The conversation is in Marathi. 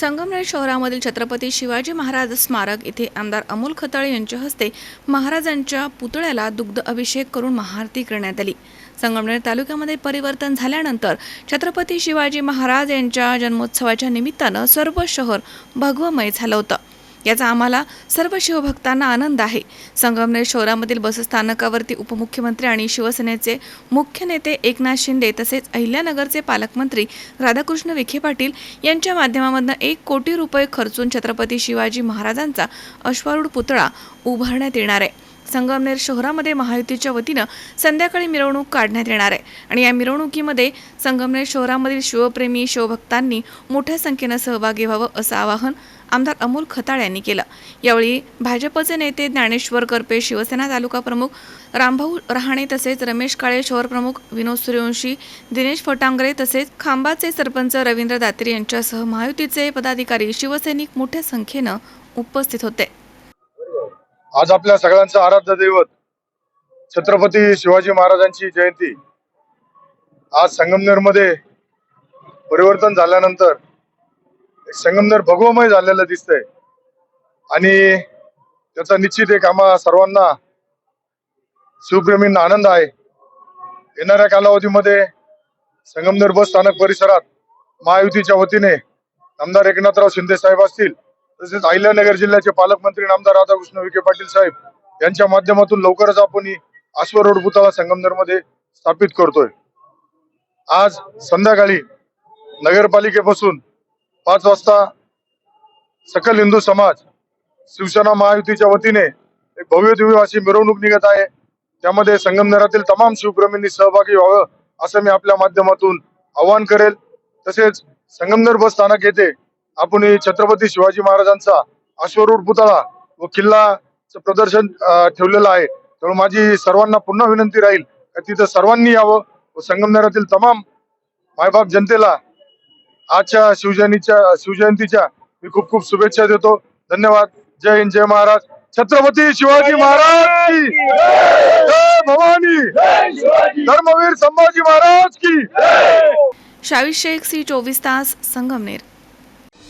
संगमनेर शहरामधील छत्रपती शिवाजी महाराज स्मारक येथे आमदार अमोल खताळे यांच्या हस्ते महाराजांच्या पुतळ्याला दुग्ध अभिषेक करून महाआरती करण्यात आली. संगमनेर तालुक्यामध्ये परिवर्तन झाल्यानंतर छत्रपती शिवाजी महाराज यांच्या जन्मोत्सवाच्या निमित्तानं सर्व शहर भगवमय झालं होतं. याचा आम्हाला सर्व शिवभक्तांना आनंद आहे. संगमनेर शहरामधील बसस्थानकावरती उपमुख्यमंत्री आणि शिवसेनेचे मुख्य नेते एकनाथ शिंदे तसेच अहिल्यानगरचे पालकमंत्री राधाकृष्ण विखे पाटील यांच्या माध्यमामधनं एक कोटी रुपये खर्चून छत्रपती शिवाजी महाराजांचा अश्वारूढ पुतळा उभारण्यात येणार आहे. संगमनेर शहरामध्ये महायुतीच्या वतीनं संध्याकाळी मिरवणूक काढण्यात येणार आहे. आणि या मिरवणुकीमध्ये संगमनेर शहरामधील शिवप्रेमी शिवभक्तांनी मोठ्या संख्येनं सहभागी व्हावं असं आवाहन आमदार अमोल खताळ यांनी केलं. यावेळी भाजपचे नेते ज्ञानेश्वर करपे शिवसेना तालुका प्रमुख रामभाऊ रहाणे तसेच रमेश काळे शहर प्रमुख विनोद सूर्यवंशी दिनेश फटांगरे तसेच खांबाचे सरपंच रवींद्र दात्रे यांच्यासह महायुतीचे पदाधिकारी शिवसैनिक मोठ्या संख्येनं उपस्थित होते. आज आपल्या सगळ्यांचं आराध्य दैवत छत्रपती शिवाजी महाराजांची जयंती आज संगमनेरमध्ये परिवर्तन झाल्यानंतर संगमनेर भगवमय झालेलं दिसतंय. आणि त्याचा निश्चित एक आम्हा सर्वांना शिवप्रेमींना आनंद आहे. येणाऱ्या कालावधीमध्ये संगमनेर बस स्थानक परिसरात महायुतीच्या वतीने आमदार एकनाथराव शिंदे साहेब असतील तसेच अहिल्यानगर जिल्ह्याचे पालकमंत्री आमदार राधाकृष्ण विखे पाटील साहेब यांच्या माध्यमातून लवकरच आपण ही अश्वरोड पुतळा संगमनेरमध्ये स्थापित करतोय. आज संध्याकाळी नगरपालिकेपासून पाच वाजता सकल हिंदू समाज शिवसेना महायुतीच्या वतीने एक भव्य दिव्य अशी मिरवणूक निघत आहे. त्यामध्ये संगमनेरातील तमाम शिवप्रेमींनी सहभागी व्हावं असं मी आपल्या माध्यमातून आवाहन करेल. तसेच संगमनेर बस स्थानक येथे आपण छत्रपती शिवाजी महाराजांचा अश्वरूढ पुतळा व किल्ला प्रदर्शन ठेवलेलं आहे. त्यामुळे माझी सर्वांना पुन्हा विनंती राहील का तिथं सर्वांनी यावं व संगमनेरातील तमाम मायबाप जनतेला आजच्या शिवजयंतीच्या शिवजयंतीच्या मी खूप खूप शुभेच्छा देतो. धन्यवाद. जय हिंद जय महाराज. छत्रपती शिवाजी महाराज की जय! भवानी! धर्मवीर संभाजी महाराज की शावीर शेख सी चोवीस तास Sangamner.